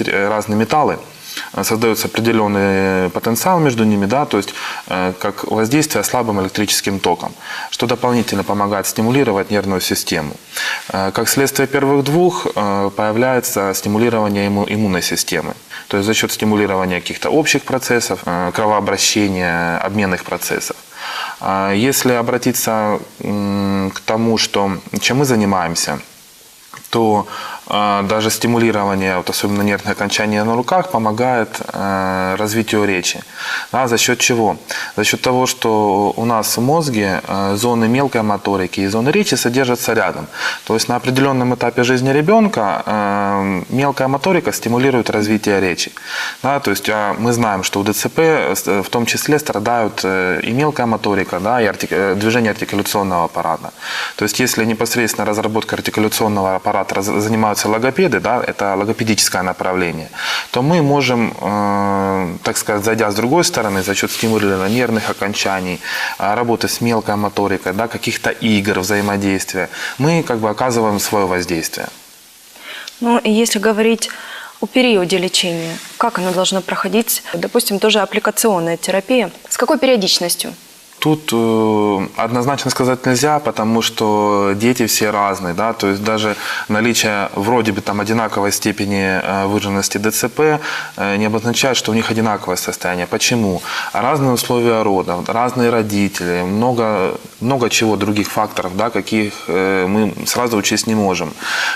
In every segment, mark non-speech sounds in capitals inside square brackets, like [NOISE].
разные металлы, э, создается определенный потенциал между ними, да, то есть э, как воздействие слабым электрическим током, что дополнительно помогает стимулировать нервную систему. Э, Как следствие первых двух э, появляется стимулирование имму- иммунной системы, то есть за счет стимулирования каких-то общих процессов, э, кровообращения, обменных процессов. А Если обратиться к тому, что, чем мы занимаемся, то э, даже стимулирование, вот особенно нервных окончаний на руках, помогает э, развитию речи. Да, за счет чего? За счет того, что у нас в мозге э, зоны мелкой моторики и зоны речи содержатся рядом. То есть на определенном этапе жизни ребенка э, мелкая моторика стимулирует развитие речи. Да, то есть а мы знаем, что у ДЦП в том числе страдают и мелкая моторика, да, и артик- движение артикуляционного аппарата. То есть если непосредственно разработкой артикуляционного аппарата раз- занимаются логопеды, да, это логопедическое направление, то мы можем, э, так сказать, зайдя с другой стороны, за счет стимулирования нервных окончаний, э, работы с мелкой моторикой, да, каких-то игр, взаимодействия, мы как бы оказываем свое воздействие. Ну, и если говорить о периоде лечения, как оно должно проходить? Допустим, тоже аппликационная терапия. С какой периодичностью? Тут э, однозначно сказать нельзя, потому что дети все разные, да, то есть даже наличие вроде бы там одинаковой степени э, выраженности ДЦП э, не обозначает, что у них одинаковое состояние. Почему? Разные условия рода, разные родители, много, много чего других факторов, да, каких э, мы сразу учесть не можем.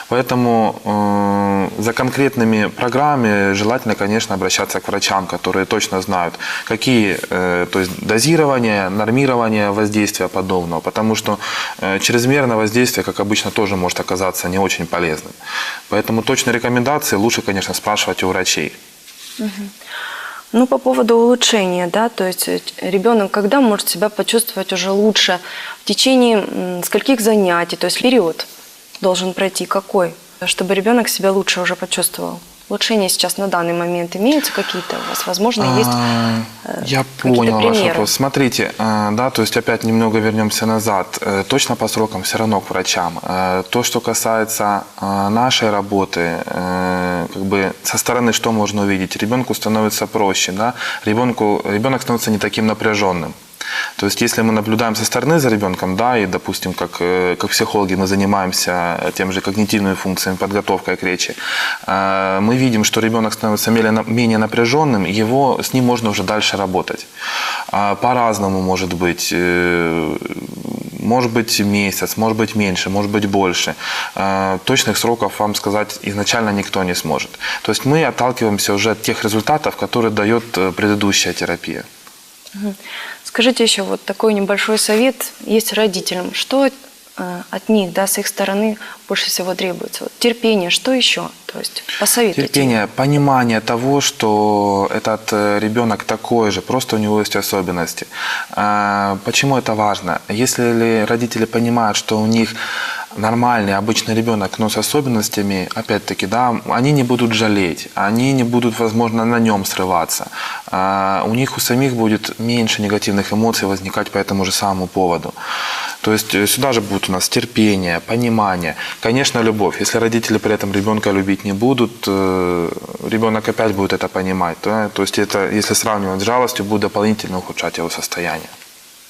Поэтому э, за конкретными программами желательно, конечно, обращаться к врачам, которые точно знают, какие, э, то есть дозирование, нормирование воздействия подобного, потому что э, чрезмерное воздействие, как обычно, тоже может оказаться не очень полезным. Поэтому точные рекомендации лучше, конечно, спрашивать у врачей. Ну, по поводу улучшения, да, то есть э, ребенок когда может себя почувствовать уже лучше? В течение скольких занятий, то есть период должен пройти какой, чтобы ребенок себя лучше уже почувствовал? Улучшения сейчас на данный момент имеются какие-то у вас? Возможно, есть А, э, Я понял ваш примеры? вопрос. Смотрите, э, да, то есть опять немного вернемся назад. Э, Точно по срокам все равно к врачам. То, что касается нашей работы, как бы со стороны что можно увидеть? Ребенку становится проще, да? Ребенку, ребенок становится не таким напряженным. То есть, если мы наблюдаем со стороны за ребенком, да, и, допустим, как, э, как психологи мы занимаемся тем же когнитивными функциями, подготовкой к речи, э, мы видим, что ребенок становится менее, на- менее напряженным, его, с ним можно уже дальше работать. А По-разному может быть. э, Может быть месяц, может быть меньше, может быть больше. Э, Точных сроков вам сказать изначально никто не сможет. То есть мы отталкиваемся уже от тех результатов, которые дает э, предыдущая терапия. Скажите еще вот такой небольшой совет есть родителям. Что э, от них, да, с их стороны больше всего требуется? Вот терпение, что еще? То есть посоветуйте. Терпение, понимание того, что этот э, ребенок такой же, просто у него есть особенности. А, Почему это важно? Если ли родители понимают, что у них нормальный, обычный ребенок, но с особенностями, опять-таки, да, они не будут жалеть, они не будут, возможно, на нем срываться. А, У них у самих будет меньше негативных эмоций возникать по этому же самому поводу. То есть э, сюда же будет у нас терпение, понимание, конечно, любовь. Если родители при этом ребенка любить не будут, э, ребенок опять будет это понимать. да. То есть это, если сравнивать с жалостью, будет дополнительно ухудшать его состояние.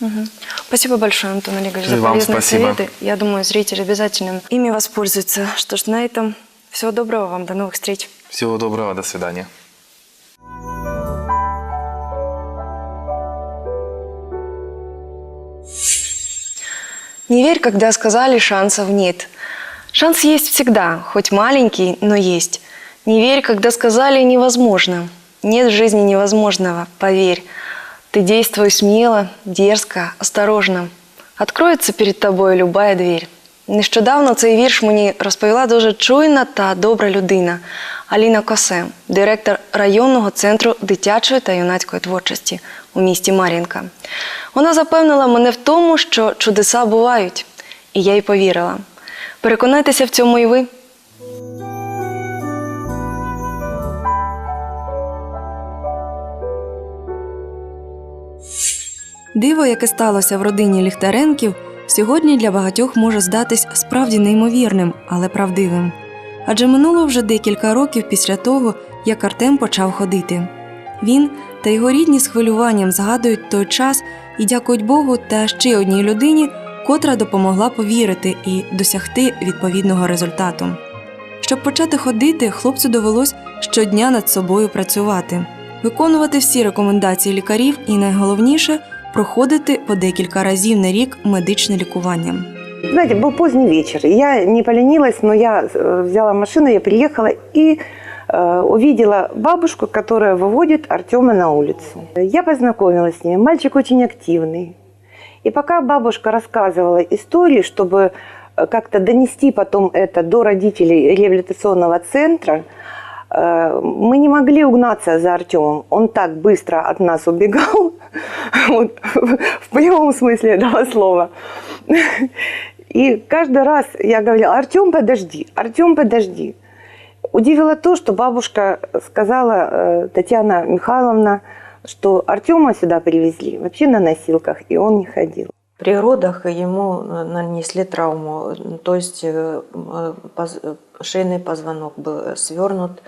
Мгм. Спасибо большое, Антон Олегович, И за вам полезные спасибо. советы. Я думаю, зрители обязательно ими воспользуются. Что ж, на этом всего доброго вам, до новых встреч. Всего доброго, до свидания. Не верь, когда сказали, шансов нет. Шанс есть всегда, хоть маленький, но есть. Не верь, когда сказали невозможно. Нет в жизни невозможного, поверь. Ты действуй смело, дерзко, осторожно. Откроється перед тобою любая двір. Нещодавно цей вірш мені розповіла дуже чуйна та добра людина Аліна Косе, директор районного центру дитячої та юнацької творчості у місті Мар'їнка. Вона запевнила мене в тому, що чудеса бувають, і я й повірила. Переконайтеся в цьому і ви. Диво, яке сталося в родині Ліхтаренків, сьогодні для багатьох може здатись справді неймовірним, але правдивим. Адже минуло вже декілька років після того, як Артем почав ходити. Він та його рідні з хвилюванням згадують той час і дякують Богу та ще одній людині, котра допомогла повірити і досягти відповідного результату. Щоб почати ходити, хлопцю довелось щодня над собою працювати, виконувати всі рекомендації лікарів і найголовніше проходити по декілька разів на рік медичне лікування. Знаете, был поздний вечер. Я не поленилась, но я э, взяла машину, я приехала и э, увидела бабушку, которая выводит Артема на улицу. Я познакомилась с ними. Мальчик очень активный. И пока бабушка рассказывала истории, чтобы э, как-то донести потом это до родителей реабилитационного центра, э, мы не могли угнаться за Артемом. Он так быстро от нас убегал, [LAUGHS] вот, в прямом смысле этого слова. И каждый раз я говорила, Артем, подожди, Артем, подожди. Удивило то, что бабушка сказала, э, Татьяна Михайловна, что Артема сюда привезли вообще на носилках, и он не ходил. При родах ему нанесли травму, то есть э, э, э, шейный позвонок был свернут,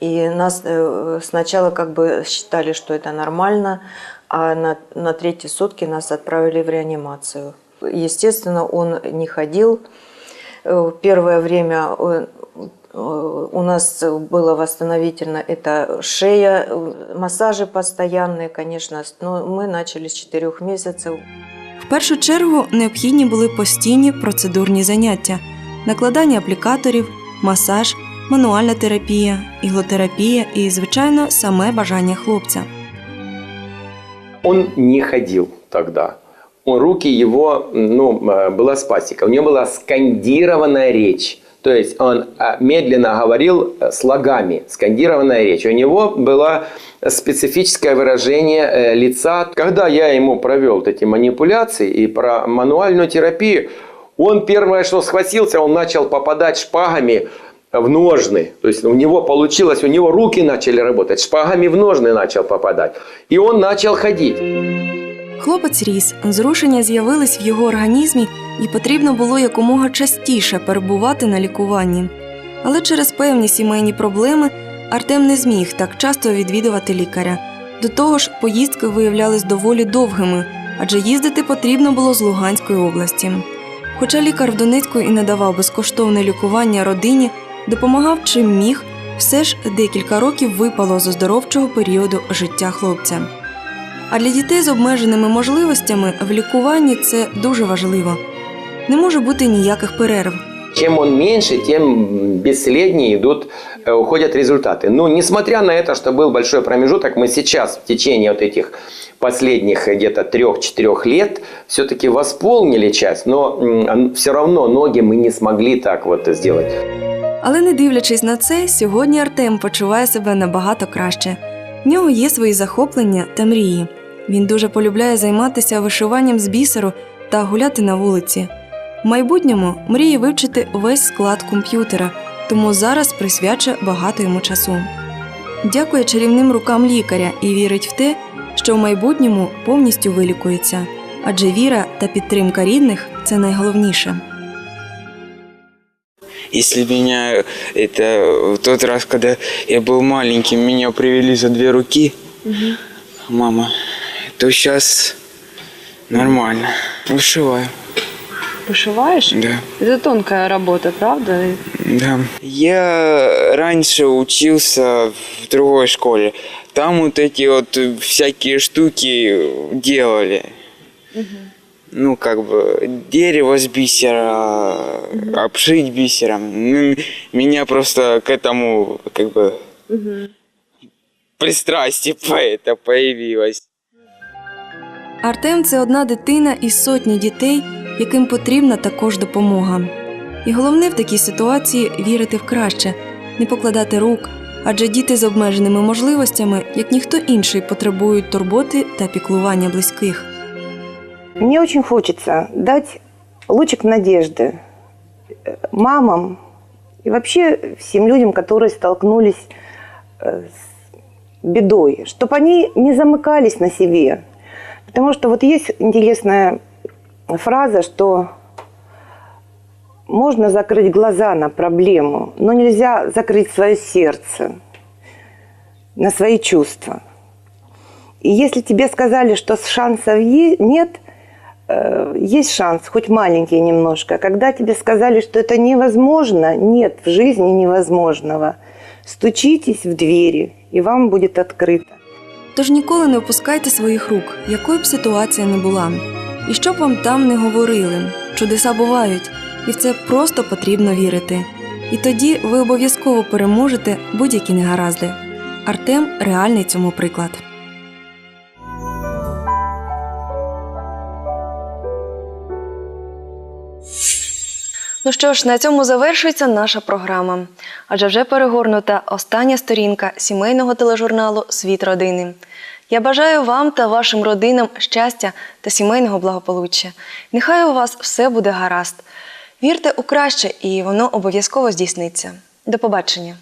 и нас э, сначала как бы считали, что это нормально, а на, на третьи сутки нас отправили в реанимацию. Естественно, он не ходил. Э, Первое время э, э, у нас было восстановительно это шея, э, массажи постоянные, конечно, но мы начали с четырех месяцев. В першу чергу необхідні були постійні процедурні заняття, накладання аплікаторів, масаж, мануальна терапія, іглотерапія і, звичайно, саме бажання хлопця. Он не ходил тогда. Он, руки его, ну, э, была спастика. У него была скандированная речь. То есть он а, медленно говорил э, слогами, скандированная речь. У него было специфическое выражение э, лица. Когда я ему провел вот эти манипуляции и про мануальную терапию, он первое, что схватился, он начал попадать шпагами в ножны. То есть у него получилось, у него руки начали работать, шпагами в ножны начал попадать. И он начал ходить. Хлопець ріс, зрушення з'явились в його організмі, і потрібно було якомога частіше перебувати на лікуванні. Але через певні сімейні проблеми Артем не зміг так часто відвідувати лікаря. До того ж, поїздки виявлялись доволі довгими, адже їздити потрібно було з Луганської області. Хоча лікар в Донецьку і надавав безкоштовне лікування родині, допомагав чим міг, все ж декілька років випало з оздоровчого періоду життя хлопця. А для дітей з обмеженими можливостями в лікуванні це дуже важливо. Не може бути ніяких перерв. Чем он меньше, тем бесследнее идут, э, уходят результаты. Но несмотря на это, что был большой промежуток, мы сейчас в течение вот этих последних э, где-то трех-четырех лет все-таки восполнили часть, но все равно ноги мы не смогли так вот сделать. Але не дивлячись на це, сьогодні Артем почуває себе набагато краще. В нього є свої захоплення та мрії. Він дуже полюбляє займатися вишиванням з бісеру та гуляти на вулиці. В майбутньому мріє вивчити весь склад комп'ютера, тому зараз присвячує багато йому часу. Дякує чарівним рукам лікаря і вірить в те, що в майбутньому повністю вилікується, адже віра та підтримка рідних це найголовніше. Если меня это в тот раз, когда я был маленьким, меня привели за две руки, мама, то сейчас нормально. Вышиваю, Вышиваешь? да, Это тонкая работа, правда? да. Я раньше учился в другой школе. Там вот эти вот всякие штуки делали. Ну, как бы дерево с бисера, обшить бисером. Ну, Меня просто к этому, как бы, пристрастие по [LAUGHS] это появилось. Артем це одна дитина із сотні дітей, яким потрібна також допомога. І головне в такій ситуації вірити в краще, не покладати рук, адже діти з обмеженими можливостями, як ніхто інший, потребують турботи та піклування близьких. Мне очень хочется дать лучик надежды э, мамам и вообще всем людям, которые столкнулись э, с бедой, чтобы они не замыкались на себе. Потому что вот есть интересная фраза, что можно закрыть глаза на проблему, но нельзя закрыть свое сердце на свои чувства. И если тебе сказали, что шансов нет, есть шанс, хоть маленький немножко. Когда тебе сказали, что это невозможно, нет в жизни невозможного, стучитесь в двери, и вам будет открыто. Тож ніколи не опускайте своїх рук, якою б ситуація не була. І що б вам там не говорили, чудеса бувають, і в це просто потрібно вірити. І тоді ви обов'язково переможете будь-які негаразди. Артем реальний цьому приклад. Ну що ж, на цьому завершується наша програма. Адже вже перегорнута остання сторінка сімейного тележурналу Світ родини. Я бажаю вам та вашим родинам щастя та сімейного благополуччя. Нехай у вас все буде гаразд. Вірте у краще, і воно обов'язково здійсниться. До побачення!